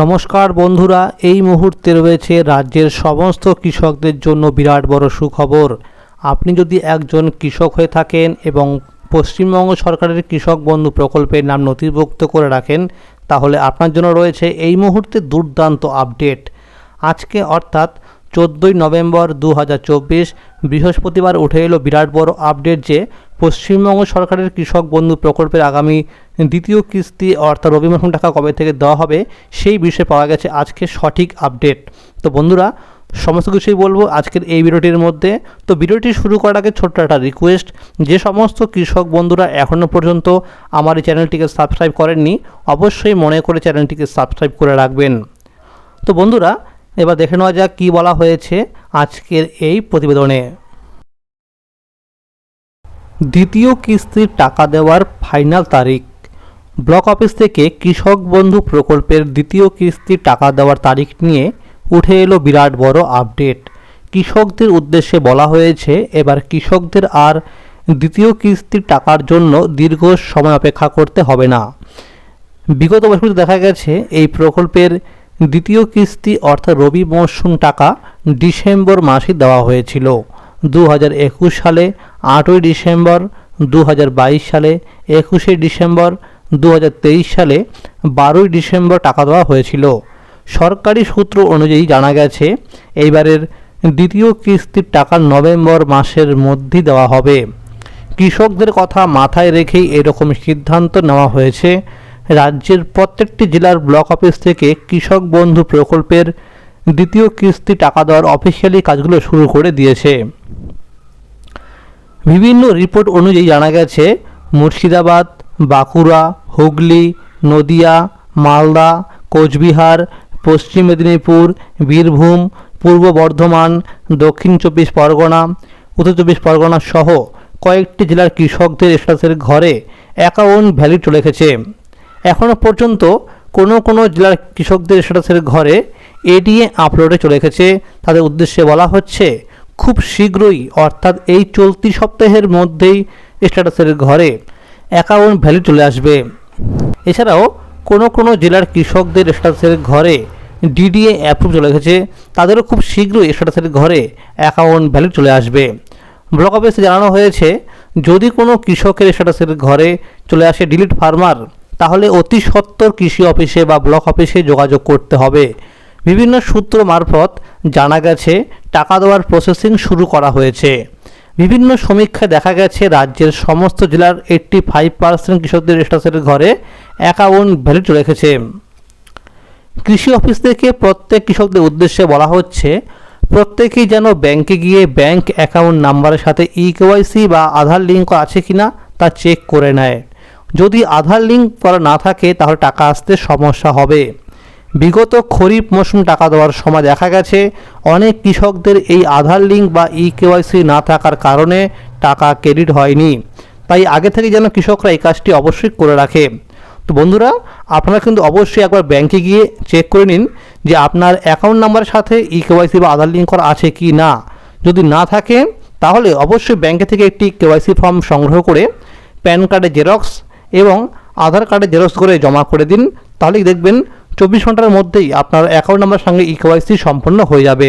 নমস্কার বন্ধুরা, এই মুহূর্তে রয়েছে রাজ্যের সমস্ত কৃষকদের জন্য বিরাট বড় সুখবর। আপনি যদি একজন কৃষক হয়ে থাকেন এবং পশ্চিমবঙ্গ সরকারের কৃষক বন্ধু প্রকল্পের নাম নথিভুক্ত করে রাখেন, তাহলে আপনার জন্য রয়েছে এই মুহূর্তে দুর্দান্ত আপডেট। আজকে অর্থাৎ চোদ্দোই নভেম্বর দু হাজার চব্বিশ বৃহস্পতিবার উঠে এলো বিরাট বড় আপডেট যে পশ্চিমবঙ্গ সরকারের কৃষক বন্ধু প্রকল্পের আগামী দ্বিতীয় কিস্তি অর্থাৎ রবি মৌসুম টাকা কবে থেকে দেওয়া হবে সেই বিষয়ে পাওয়া গেছে আজকে সঠিক আপডেট। তো বন্ধুরা, সমস্ত কিছুই বলব আজকের এই ভিডিওটির মধ্যে। তো ভিডিওটি শুরু করার আগে ছোট্ট একটা রিকোয়েস্ট যে সমস্ত কৃষক বন্ধুরা এখনও পর্যন্ত আমার এই চ্যানেলটিকে সাবস্ক্রাইব করেননি, অবশ্যই মনে করে চ্যানেলটিকে সাবস্ক্রাইব করে রাখবেন। তো বন্ধুরা, এবার দেখে নেওয়া যাক কী বলা হয়েছে আজকের এই প্রতিবেদনে। দ্বিতীয় কিস্তির টাকা দেওয়ার ফাইনাল তারিখ। ব্লক অফিস থেকে কৃষক বন্ধু প্রকল্পের দ্বিতীয় কিস্তির টাকা দেওয়ার তারিখ নিয়ে উঠে এলো বিরাট বড় আপডেট। কৃষকদের উদ্দেশ্যে বলা হয়েছে, এবার কৃষকদের আর দ্বিতীয় কিস্তির টাকার জন্য দীর্ঘ সময় অপেক্ষা করতে হবে না। বিগত বছরগুলিতে দেখা গেছে, এই প্রকল্পের দ্বিতীয় কিস্তি অর্থাৎ রবি মরশুম টাকা ডিসেম্বর মাসে দেওয়া হয়েছিল। দু হাজার একুশ সালে আটই ডিসেম্বর দু হাজার বাইশ সালে, একুশে ডিসেম্বর দু হাজার তেইশ সালে বারোই ডিসেম্বর টাকা দেওয়া হয়েছিল। সরকারি সূত্র অনুযায়ী জানা গেছে, এইবারের দ্বিতীয় কিস্তির টাকা নভেম্বর মাসের মধ্যে দেওয়া হবে। কৃষকদের কথা মাথায় রেখেই এরকম সিদ্ধান্ত নেওয়া হয়েছে। রাজ্যের প্রত্যেকটি জেলার ব্লক অফিস থেকে কৃষক বন্ধু প্রকল্পের দ্বিতীয় কিস্তি টাকা দেওয়ার অফিসিয়ালি কাজগুলো শুরু করে দিয়েছে। বিভিন্ন রিপোর্ট অনুযায়ী জানা গেছে, মুর্শিদাবাদ, বাঁকুড়া, হুগলি, নদিয়া, মালদা, কোচবিহার, পশ্চিম মেদিনীপুর, বীরভূম, পূর্ব বর্ধমান, দক্ষিণ চব্বিশ পরগনা, উত্তর চব্বিশ পরগনা সহ কয়েকটি জেলার কৃষকদের স্ট্যাটাসের ঘরে অ্যাকাউন্ট ভ্যালিড চলে এসেছে এখনও পর্যন্ত কোনো কোনো জেলার কৃষকদের স্ট্যাটাসের ঘরে এডিএ আপলোডে চলে এসেছে। তাদের উদ্দেশ্যে বলা হচ্ছে খুব শীঘ্রই, অর্থাৎ এই চলতি সপ্তাহের মধ্যেই স্ট্যাটাসের ঘরে অ্যাকাউন্ট ভ্যালু চলে আসবে। এছাড়াও কোনো কোনো জেলার কৃষকদের স্ট্যাটাসের ঘরে ডিডিএ অ্যাপ্রুভ চলে গেছে, তাদেরও খুব শীঘ্রই স্ট্যাটাসের ঘরে অ্যাকাউন্ট ভ্যালু চলে আসবে। ব্লক অফিসে জানানো হয়েছে, যদি কোনো কৃষকের স্ট্যাটাসের ঘরে চলে আসে ডিলিট ফার্মার, তাহলে অতি সত্বর কৃষি অফিসে বা ব্লক অফিসে যোগাযোগ করতে হবে। বিভিন্ন সূত্র মারফত জানা গেছে, টাকা দেওয়ার প্রসেসিং শুরু করা হয়েছে। বিভিন্ন সমীক্ষায় দেখা গেছে, রাজ্যের সমস্ত জেলার এইট্টি ফাইভ পার্সেন্ট কৃষকদের স্ট্যাটাসের ঘরে অ্যাকাউন্ট ভ্যালিড রেখেছে। কৃষি অফিস থেকে প্রত্যেক কৃষকদের উদ্দেশ্যে বলা হচ্ছে, প্রত্যেকেই যেন ব্যাংকে গিয়ে ব্যাংক অ্যাকাউন্ট নাম্বারের সাথে ই কেওয়াইসি বা আধার লিঙ্ক আছে কিনা তা চেক করে নেয়। যদি আধার লিঙ্ক করা না থাকে, তাহলে টাকা আসতে সমস্যা হবে। বিগত খরিফ মৌসুম টাকা দেওয়ার সময় দেখা গেছে, অনেক কৃষকদের এই আধার লিঙ্ক বা ই কেওয়াইসি না থাকার কারণে টাকা ক্রেডিট হয়নি। তাই আগে থেকে যেন কৃষকরা এই কাজটি অবশ্যই করে রাখে। তো বন্ধুরা, আপনারা কিন্তু অবশ্যই একবার ব্যাংকে গিয়ে চেক করে নিন যে আপনার অ্যাকাউন্ট নাম্বারের সাথে ই কেওয়াইসি বা আধার লিঙ্ক করা আছে কি না। যদি না থাকে, তাহলে অবশ্যই ব্যাংকে থেকে একটি কেওয়াইসি ফর্ম সংগ্রহ করে প্যান কার্ডের জেরক্স এবং আধার কার্ডের জেরক্স করে জমা করে দিন। তাহলেই দেখবেন চব্বিশ ঘণ্টার মধ্যেই আপনার অ্যাকাউন্ট নাম্বার সঙ্গে ই কেওয়াইসি সম্পন্ন হয়ে যাবে।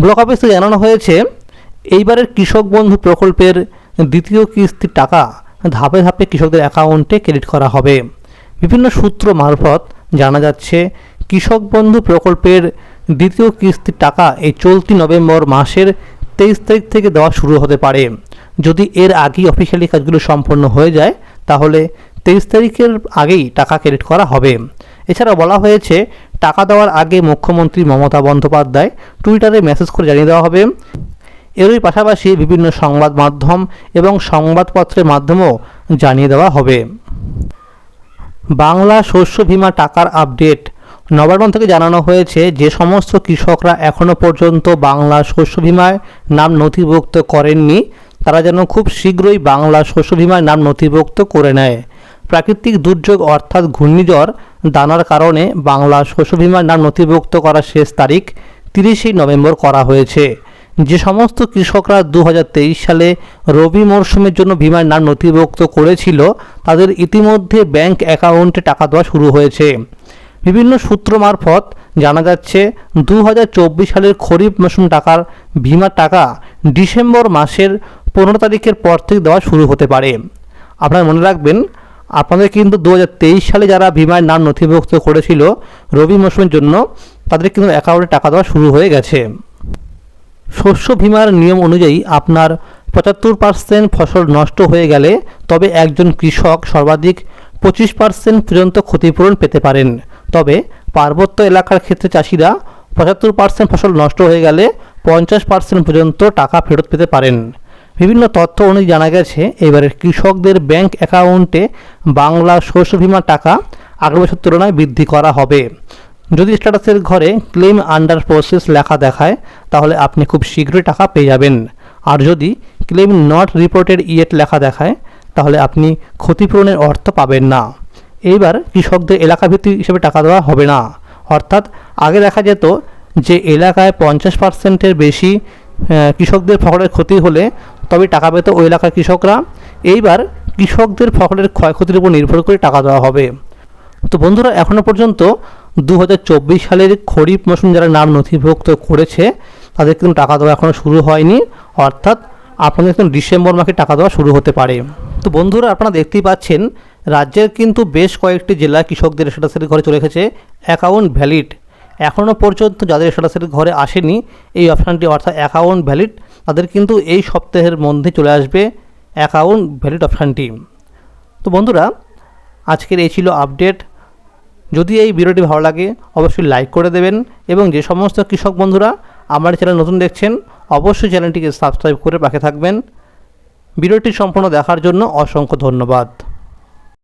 ব্লক অফিসে জানানো হয়েছে, এইবারের কৃষক বন্ধু প্রকল্পের দ্বিতীয় কিস্তির টাকা ধাপে ধাপে কৃষকদের অ্যাকাউন্টে ক্রেডিট করা হবে। বিভিন্ন সূত্র মারফত জানা যাচ্ছে, কৃষক বন্ধু প্রকল্পের দ্বিতীয় কিস্তির টাকা এই চলতি নভেম্বর মাসের তেইশ তারিখ থেকে দেওয়া শুরু হতে পারে। যদি এর আগেই অফিসিয়ালি কাজগুলো সম্পন্ন হয়ে যায়, তাহলে তেইশ তারিখের আগেই টাকা ক্রেডিট করা হবে। এছাড়া বলা হয়েছে, টাকা দেওয়ার আগে মুখ্যমন্ত্রী মমতা বন্দ্যোপাধ্যায় টুইটারে মেসেজ করে জানিয়ে দেওয়া হবে। এরই পাশাপাশি বিভিন্ন সংবাদ মাধ্যম এবং সংবাদপত্রের মাধ্যমেও জানিয়ে দেওয়া হবে। বাংলা শস্য বীমা টাকার আপডেট। নবান্ন থেকে জানানো হয়েছে, যে সমস্ত কৃষকরা এখনও পর্যন্ত বাংলা শস্য বীমায় নাম নথিভুক্ত করেননি, তারা যেন খুব শীঘ্রই বাংলা শস্য বীমায় নাম নথিভুক্ত করে নেয়। প্রাকৃতিক দুর্যোগ অর্থাৎ ঘূর্ণিঝড় দানার কারণে বাংলা শস্য বিমার নাম নথিভুক্ত করার শেষ তারিখ তিরিশে নভেম্বর করা হয়েছে। যে সমস্ত কৃষকরা দু হাজার তেইশ সালে রবি মরশুমের জন্য বিমার নাম নথিভুক্ত করেছিল, তাদের ইতিমধ্যে ব্যাংক অ্যাকাউন্টে টাকা দেওয়া শুরু হয়েছে। বিভিন্ন সূত্র মারফত জানা যাচ্ছে দু হাজার চব্বিশ সালের খরিফ মৌসুম টাকার বিমার টাকা ডিসেম্বর মাসের পনেরো তারিখের পর থেকে দেওয়া শুরু হতে পারে। আপনারা মনে রাখবেন আপনাদের কিন্তু দু হাজার তেইশ সালে যারা বিমার নাম নথিভুক্ত করেছিল রবি মৌসুমের জন্য, তাদের কিন্তু অ্যাকাউন্টে টাকা দেওয়া শুরু হয়ে গেছে। শস্য বিমার নিয়ম অনুযায়ী আপনার পঁচাত্তর পার্সেন্ট ফসল নষ্ট হয়ে গেলে তবে একজন কৃষক সর্বাধিক পঁচিশ পার্সেন্ট পর্যন্ত ক্ষতিপূরণ পেতে পারেন। তবে পার্বত্য এলাকার ক্ষেত্রে চাষিরা পঁচাত্তর পার্সেন্ট ফসল নষ্ট হয়ে গেলে পঞ্চাশ পার্সেন্ট পর্যন্ত টাকা ফেরত পেতে পারেন। বিভিন্ন তথ্য অনুযায়ী জানা গেছে এবারে কৃষকদের ব্যাংক অ্যাকাউন্টে বাংলা শস্য বিমার টাকা আগের বছর তুলনায় বৃদ্ধি করা হবে। যদি স্ট্যাটাসের ঘরে ক্লেম আন্ডার প্রসেস লেখা দেখায়, তাহলে আপনি খুব শীঘ্রই টাকা পেয়ে যাবেন। আর যদি ক্লেম নট রিপোর্টেড ইয়েট লেখা দেখায়, তাহলে আপনি ক্ষতিপূরণের অর্থ পাবেন না। এইবার কৃষকদের এলাকা ভিত্তিক হিসেবে টাকা দেওয়া হবে না। অর্থাৎ আগে দেখা যেত যে এলাকায় পঞ্চাশ পার্সেন্টের বেশি কৃষকদের ফসলের ক্ষতি হলে তবে টাকা পেত ওই এলাকার কৃষকরা। এইবার কৃষকদের ফসলের ক্ষয়ক্ষতির উপর নির্ভর করে টাকা দেওয়া হবে। তো বন্ধুরা এখনও পর্যন্ত দু হাজার চব্বিশ সালের খরিফ মৌসুম যারা নাম নথিভুক্ত করেছে, তাদের কিন্তু টাকা দেওয়া এখনও শুরু হয়নি। অর্থাৎ আপনাদের কিন্তু ডিসেম্বর মাসে টাকা দেওয়া শুরু হতে পারে। তো বন্ধুরা, আপনারা দেখতেই পাচ্ছেন, রাজ্যের কিন্তু বেশ কয়েকটি জেলা কৃষকদের স্ট্যাটাসের ঘরে চলে এসেছে। অ্যাকাউন্ট ভ্যালিড এখনও পর্যন্ত যাদের স্ট্যাটাসের ঘরে আসেনি, এই অপশানটি অর্থাৎ অ্যাকাউন্ট ভ্যালিড তাদের কিন্তু এই সপ্তাহের মধ্যে চলে আসবে অ্যাকাউন্ট ভ্যালিড অপশানটি তো বন্ধুরা, আজকের এই ছিল আপডেট যদি এই ভিডিওটি ভালো লাগে, অবশ্যই লাইক করে দেবেন এবং যে সমস্ত কৃষক বন্ধুরা আমার চ্যানেল নতুন দেখছেন, অবশ্যই চ্যানেলটিকে সাবস্ক্রাইব করে পাশে থাকবেন। ভিডিওটি সম্পূর্ণ দেখার জন্য অসংখ্য ধন্যবাদ।